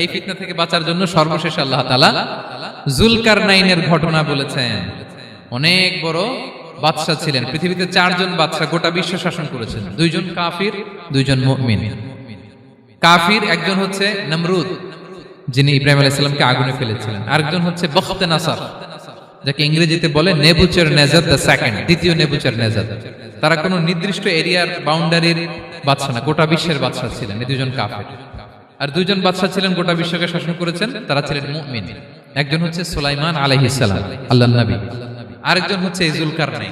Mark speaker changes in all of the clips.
Speaker 1: এই ফিতনা থেকে বাঁচার জন্য সর্বশেষ আল্লাহ তালা জুলকার নাইনের ঘটনা বলেছেন। অনেক বড় বাদশাহ ছিলেন। পৃথিবীতে চারজন বাদশাহ গোটা বিশ্ব শাসন করেছেন। দুইজন কাফির দুইজন কাফির একজন হচ্ছে নমরুদ, যিনি ইব্রাহিম আগুনে ফেলেছিলেন। আরেকজন হচ্ছে বখতে নাসার, যাকে ইংরেজিতে বলে নেবুচার নেজাদ দ্য সেকেন্ড, দ্বিতীয় নেবুচার নেজাদ তারা কোনো নির্দিষ্ট এরিয়ার বাউন্ডারির বাদশা না, গোটা বিশ্বের বাদশা ছিলেন। এই দুজন কাফের। আর দুইজন বাদশা ছিলেন, গোটা বিশ্বকে শাসন করেছেন, তারা ছিলেন মুমিন। একজন হচ্ছে সুলাইমান আলাইহিস সালাম আল্লাহ নবী। আরেকজন হচ্ছে ইজুলকার নাই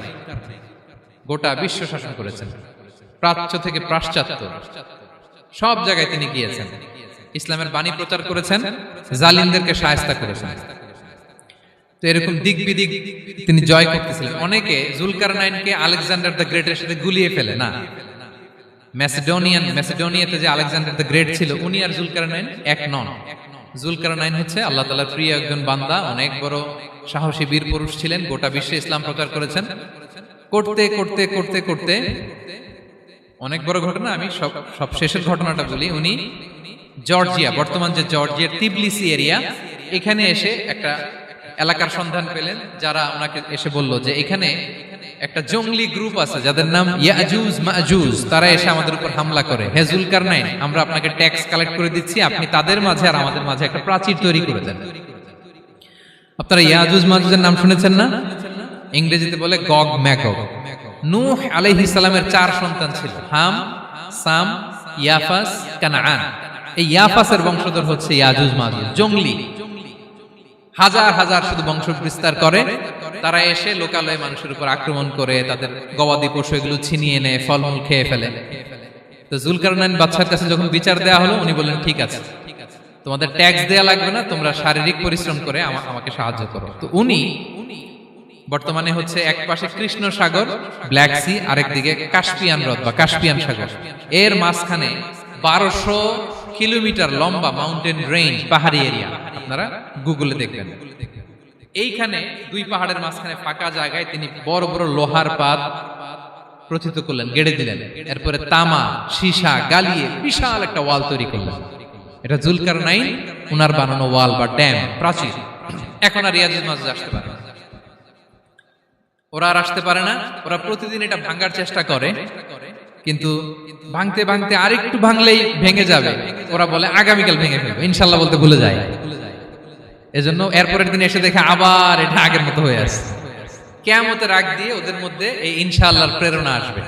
Speaker 1: গোটা বিশ্ব শাসন করেছেন। প্রাচ্য থেকে পাশ্চাত্য। সব জায়গায় তিনি গিয়েছেন। ইসলামের বাণী প্রচার করেছেন, জালিমদেরকে সায়স্তা করেছেন। তো এরকম দিক বিদিক তিনি জয় করতেছিলেন। অনেকে জুলকার নাইনকে আলেকজান্ডার দ্য গ্রেটের সাথে গুলিয়ে ফেলে, না। ম্যাসিডোনিয়ান ম্যাসিডোনিয়াতে যে আলেকজান্ডার দ্য গ্রেট ছিল উনি আর জুলকার নাইন এক নন। জুলকার নাইন হচ্ছে আল্লাহ তালার প্রিয় একজন বান্দা অনেক বড় সাহসী বীর পুরুষ ছিলেন গোটা বিশ্বে ইসলাম প্রচার করেছেন। করতে করতে করতে করতে অনেক বড় ঘটনা আমি সব সব শেষের ঘটনাটা বলি। উনি জর্জিয়া বর্তমান যে জর্জিয়ার তিবলিসি এরিয়া এখানে এসে একটা এলাকার সন্ধান পেলেন যারা ওনাকে এসে বলল যে এখানে একটা জঙ্গলি গ্রুপ আছে, যাদের নাম ইয়াজুজ, মাজুজ। তারা এসে আমাদের উপর হামলা করে। হেজুল কারনাইন আমরা আপনাকে ট্যাক্স কালেক্ট করে দিচ্ছি, আপনি তাদের মাঝে আর আমাদের মাঝে একটা প্রাচীর তৈরি করে দেন। আপনারা ইয়াজুজ, মাজুজের নাম শুনেছেন না? ইংরেজিতে বলে গগ ম্যাকক নূহ আলাইহিস সালামের চার সন্তান ছিল। হাম, সাম, ইয়াফাস, কানাআন। এই ইয়াফাসের বংশধর হচ্ছে ইয়াজুজ, মাজুজ। জঙ্গলি। হাজার হাজার শুধু বংশ বিস্তার করে। তারা এসে লোকালয়ে মানুষের উপর আক্রমণ করে, তাদের গবাদি পশু এগুলো ছিনিয়ে নেয়, ফলমূল খেয়ে ফেলে। তো জুলকারনাইন বাচ্চার কাছে যখন বিচার দেওয়া হলো, উনি বললেন, ঠিক আছে। তোমাদের ট্যাক্স দেয়া লাগবে না, তোমরা শারীরিক পরিশ্রম করে আমা- আমাকে সাহায্য করো। তো উনি বর্তমানে হচ্ছে এক পাশে কৃষ্ণ সাগর, ব্ল্যাক সি, আরেক দিকে কাস্পিয়ান হ্রদ বা কাস্পিয়ান সাগর। এর মাঝখানে বারোশো কিলোমিটার লম্বা মাউন্টেন রেঞ্জ পাহাড়ি এরিয়া আপনারা গুগলে দেখবেন। এইখানে দুই পাহাড়ের মাঝখানে ফাঁকা জায়গায় তিনি বড় বড় লোহার পাত প্রথিত করলেন গেড়ে দিলেন। এরপরে তামা সীসা গালিয়ে বিশাল একটা ওয়াল তৈরি করলেন। এটা জুলকার নাইন উনার বানানো ওয়াল বা ড্যাম প্রাচীর। এখন আর রিয়াজুল মাজুজ আসতে পারে ওরা আর আসতে পারে না। ওরা প্রতিদিন এটা ভাঙার চেষ্টা করে। কিন্তু ভাঙতে ভাঙতে আরেকটু ভাঙলেই ভেঙে যাবে। ওরা বলে, আগামীকাল ভেঙে ফেলবে। ইনশাল্লাহ বলতে ভুলে যায়। এজন্য এরপরের দিন এসে দেখে আবার এটা আগের মতো হয়ে আসছে। কেয়ামতের আগ দিয়ে ওদের মধ্যে এই ইনশাআল্লাহর প্রেরণা আসবে।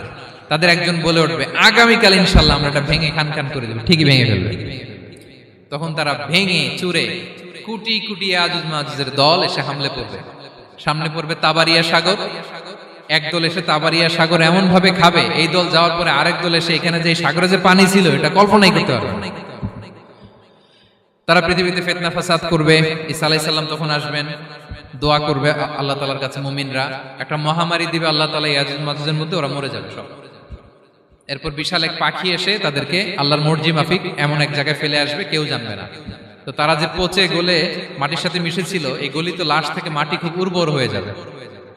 Speaker 1: তাদের একজন বলে উঠবে, আগামীকাল ইনশাল্লাহ আমরা এটা ভেঙে খান খান করে দেবো, ঠিকই ভেঙে ফেলবে। তখন তারা ভেঙে চুরে কুটি কুটি আজুজ মাজুজের দল এসে হামলে পড়বে। সামনে পড়বে তাবারিয়া সাগর এক দল এসে তাবারিয়া সাগর এমন ভাবে খাবে, এই দল যাওয়ার পরে আরেক দল এসে এখানে যে সাগরে যে পানি ছিল, এটা কল্পনাই করতে পারবে তারা পৃথিবীতে ফেতনা ফাসাদ করবে, ঈসা আলাইহিস তখন আসবেন, দোয়া করবে আল্লাহ তালার কাছে মুমিনরা। একটা মহামারী দিবে আল্লাহ তালা ইয়াজুজ মাজুজের মধ্যে, ওরা মরে যাবে সব। এরপর বিশাল এক পাখি এসে তাদেরকে আল্লাহর মর্জি মাফিক এমন এক জায়গায় ফেলে আসবে, কেউ জানবে না। তো তারা যে পচে গলে মাটির সাথে মিশেছিল, এই গলিত লাশ থেকে মাটি খুব উর্বর হয়ে যাবে।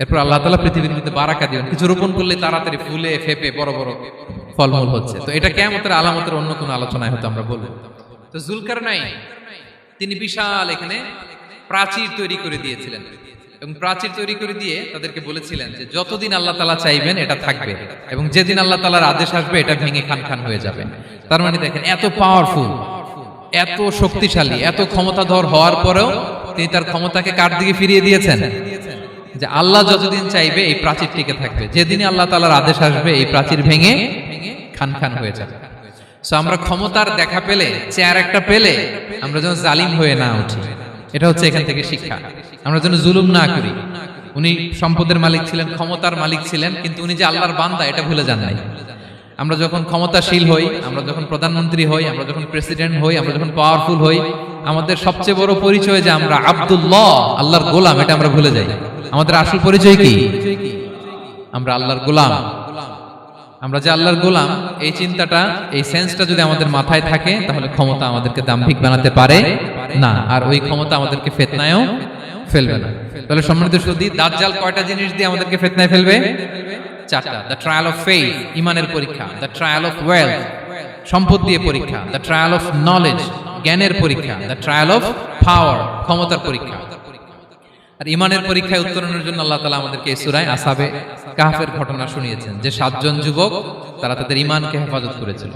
Speaker 1: এরপর আল্লাহ তালা পৃথিবীর মধ্যে বারাকা দিবেন। কিছু রোপণ করলে তাড়াতাড়ি ফুলে, ফেপে, বড় বড় ফলমূল হচ্ছে। তো এটা কেমতের আলামতের অন্য কোনো আলোচনায় হয়তো আমরা বলব। তো জুলকার নাই তিনি বিশাল এখানে প্রাচীর তৈরি করে দিয়েছিলেন। এবং প্রাচীর তৈরি করে দিয়ে তাদেরকে বলেছিলেন যে, যতদিন আল্লাহ তালা চাইবেন, এটা থাকবে। এবং যেদিন আল্লাহ তালার আদেশ আসবে, এটা ভেঙে খান খান হয়ে যাবে। তার মানে দেখেন, এত পাওয়ারফুল এত শক্তিশালী, এত ক্ষমতাধর হওয়ার পরেও তিনি তার ক্ষমতাকে কার দিকে ফিরিয়ে দিয়েছেন? যে আল্লাহ যতদিন চাইবে এই প্রাচীর টিকে থাকবে। যেদিনই আল্লাহ তালার আদেশ আসবে, এই প্রাচীর ভেঙে খান খান হয়ে যাবে। আমরা ক্ষমতার দেখা পেলে, চেয়ার একটা পেলে, আমরা যেন জালিম হয়ে না উঠি। এটা হচ্ছে এখান থেকে শিক্ষা। আমরা যেন জুলুম না করি। উনি সম্পদের মালিক ছিলেন, ক্ষমতার মালিক ছিলেন, কিন্তু উনি যে আল্লাহর বান্দা, এটা ভুলে যান নাই। আমরা যখন ক্ষমতাশীল হই, আমরা যখন প্রধানমন্ত্রী হই, আমরা যখন প্রেসিডেন্ট হই, আমরা যখন পাওয়ারফুল হই, আমাদের সবচেয়ে বড় পরিচয় যে আমরা আব্দুল্লাহ, আল্লাহর গোলাম, এটা আমরা ভুলে যাই। আমাদের আসল পরিচয় কি? আমরা আল্লাহর গোলাম। আমরা যে আল্লাহর গোলাম, এই চিন্তাটা, এই সেন্সটা যদি আমাদের মাথায় থাকে, তাহলে ক্ষমতা আমাদেরকে দাম্ভিক বানাতে পারে? না, আর ওই ক্ষমতা আমাদেরকে ফেতনায়ও ফেলবে না। তাহলে সম্মানিত সুদী দাজ্জাল কয়টা জিনিস দিয়ে আমাদেরকে ফেতনায় ফেলবে? চারটা। দ্য ট্রায়াল অফ ফেইথ ইমানের পরীক্ষা। দ্য ট্রায়াল অফ ওয়েলথ সম্পদ দিয়ে পরীক্ষা। দ্য ট্রায়াল অফ নলেজ জ্ঞানের পরীক্ষা। দ্য ট্রায়াল অফ পাওয়ার ক্ষমতার পরীক্ষা। আর ইমানের পরীক্ষায় উত্তরণের জন্য আল্লাহ তালা আমাদেরকে এই সুরায় আসাবে কাহাফের ঘটনা শুনিয়েছেন যে সাতজন যুবক তারা তাদের ইমানকে হেফাজত করেছিল।